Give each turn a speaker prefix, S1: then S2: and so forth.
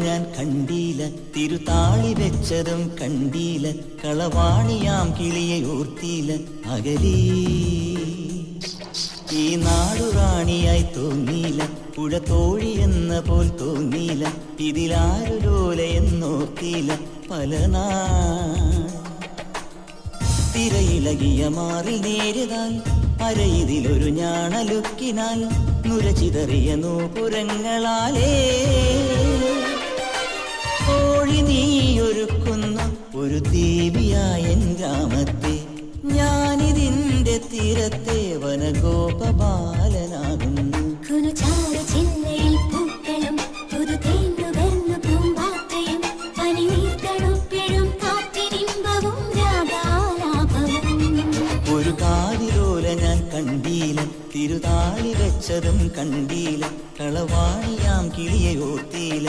S1: ഞാൻ കണ്ടീല തിരുതാളി വെച്ചതും കണ്ടീല കളവാണിയാം കിളിയെ ഓർത്തീല അകലീ. ഈ നാടുറാണിയായി തോന്നീല പുഴ തോഴി എന്ന പോൽ തോന്നീല ഇതിലാരു ലോല എന്നോർത്തീല പല നാ തിരയിളകിയ മാറിൽ നേരിതാൽ അരയിതിലൊരു ഞാണലുക്കിനാൽ നുരചിതറിയ നൂപുരങ്ങളാലേ. ദേവിയായ എൻ ഗ്രാമത്തെ ഞാനിതിന്റെ തീരത്തെ വനഗോപബാലനാകുന്നു.
S2: രാഗാലാപവും
S1: ഒരു കാതിലോല ഞാൻ കണ്ടീല തിരുതാളി വെച്ചതും കണ്ടീല കളവാണിയാം കിളിയെ ഓർത്തീല.